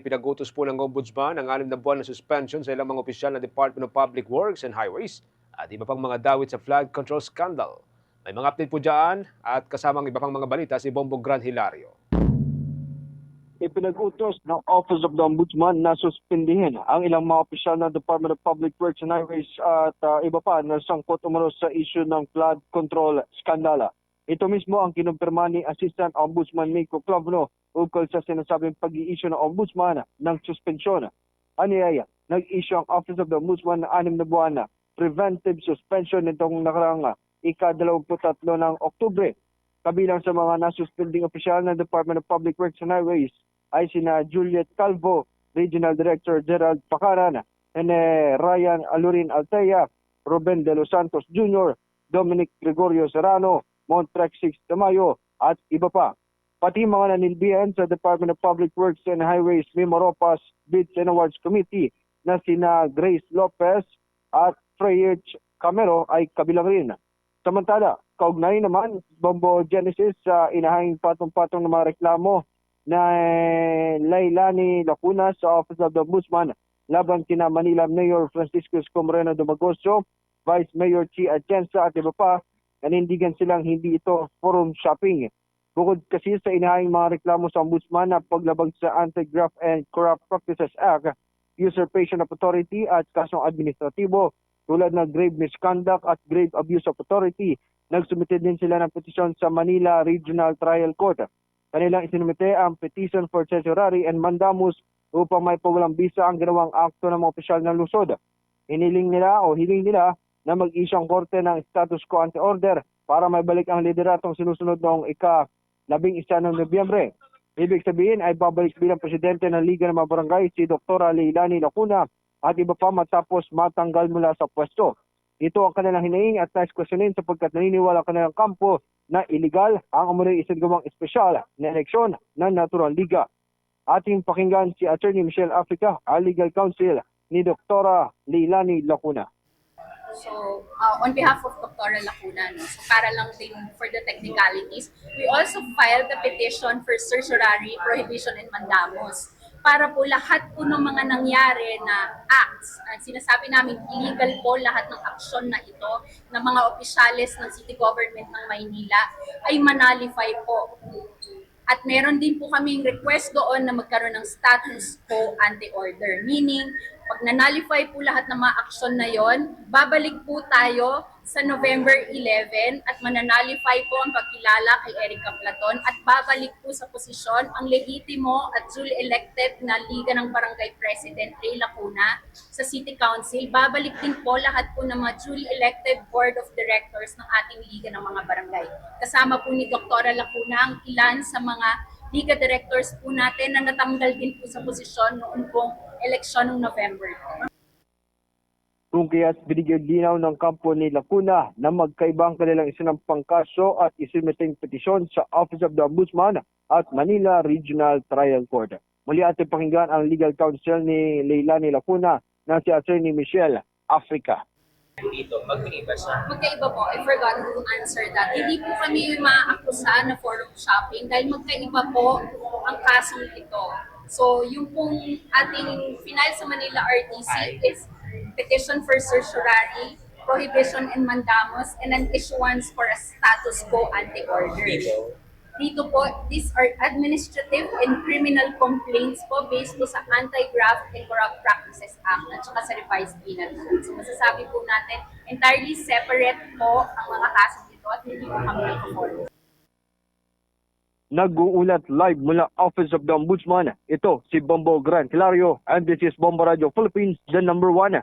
Pinagutos po ng Ombudsman ang anim na buwan na suspension sa ilang mga opisyal ng Department of Public Works and Highways at iba pang mga dawit sa flood control scandal. May mga update po dyan at kasamang iba pang mga balita si Bombo Gran Hilario. ipinag-utos ng Office of the Ombudsman na suspindihin ang ilang mga opisyal ng Department of Public Works and Highways at uh, iba pa na sangkot umano sa issue ng flood control skandala. Ito mismo ang kinumpirma ni Assistant Ombudsman Miko Clavno ukol sa sinasabing pag-i-issue ng Ombudsman ng suspensyon. Aniyaya, nag-issue ang Office of the Ombudsman ng anim na buwan na preventive suspension nitong nakarang ika-23 ng Oktubre Kabilang sa mga nasuspending opisyal ng Department of Public Works and Highways ay sina Juliet Calvo, Regional Director Gerald Pacaran, eh, Ryan Alurin Altea, Ruben De Los Santos Jr., Dominic Gregorio Serrano, Montrex 6 Tamayo, at iba pa. Pati mga nanilbihan sa Department of Public Works and Highways Memoropas Bids and Awards Committee na sina Grace Lopez at Freyerch Camero ay kabilang rin. Samantala, kaugnay naman, Bombo Genesis sa inahing patong-patong ng mga reklamo na eh, Lailani Lacuna sa Office of the Ombudsman laban kina Manila Mayor Francisco Escomreno Dumagoso, Vice Mayor Chi Atienza at iba pa, nanindigan silang hindi ito forum shopping. Bukod kasi sa inahing mga reklamo sa Ombudsman na paglabag sa Anti-Graft and Corrupt Practices Act, Usurpation of Authority at kasong administratibo, tulad ng grave misconduct at grave abuse of authority. Nagsumite din sila ng petisyon sa Manila Regional Trial Court. Kanilang isinumite ang petition for certiorari and mandamus upang may pawalang bisa ang ginawang akto ng mga opisyal ng lungsod. Hiniling nila o hiling nila na mag-issue korte ng status quo ante order para may balik ang lideratong sinusunod noong ika labing isa ng Nobyembre. Ibig sabihin ay babalik bilang presidente ng Liga ng mga Barangay si Dr. Leilani Lacuna at iba pa matapos matanggal mula sa pwesto. Ito ang kanilang hinaing at nais questionin sapagkat naniniwala ang kanilang kampo na illegal ang umunoy isang gawang espesyal na eleksyon ng Natural Liga. Ating pakinggan si Attorney Michelle Africa, legal counsel ni Dr. Leilani Lacuna. So, uh, on behalf of Dr. Lacuna, no, so para lang din for the technicalities, we also filed the petition for certiorari, prohibition, and mandamus para po lahat po ng mga nangyari na acts, ang sinasabi namin illegal po lahat ng aksyon na ito ng mga opisyales ng city government ng Maynila ay manalify po. At meron din po kaming request doon na magkaroon ng status quo ante order. Meaning, pag nanalify po lahat ng mga aksyon na yon, babalik po tayo sa November 11 at mananalify po ang pagkilala kay Erica Platon at babalik po sa posisyon ang legitimo at duly elected na Liga ng Barangay President Ray Lacuna sa City Council. Babalik din po lahat po ng mga duly elected Board of Directors ng ating Liga ng mga Barangay. Kasama po ni Dr. Lacuna ang ilan sa mga Liga Directors po natin na natanggal din po sa posisyon noong pong eleksyon ng November. Kung kaya't binigyan linaw ng kampo ni Lacuna na magkaibang kanilang isinampang kaso at isinumiting petisyon sa Office of the Ombudsman at Manila Regional Trial Court. Muli ating pakinggan ang legal counsel ni Leilani Lacuna na si Attorney Michelle Africa. dito, magkaiba siya. Magkaiba po, I forgot to answer that. Hindi po kami maaakusa na forum shopping dahil magkaiba po ang kasong ito. So, yung pong ating final sa Manila RTC is petition for certiorari, prohibition and mandamus, and an issuance for a status quo ante-order. Dito, Dito po, these are administrative and criminal complaints po based po sa Anti-Graft and Corrupt Practices Act at saka sa revised penal code. So masasabi po natin, entirely separate po ang mga kaso dito at hindi po kami nag-follow. Nag-uulat live mula Office of the Ombudsman. Ito si Bombo Gran Hilario and this is Bombo Radio Philippines, the number one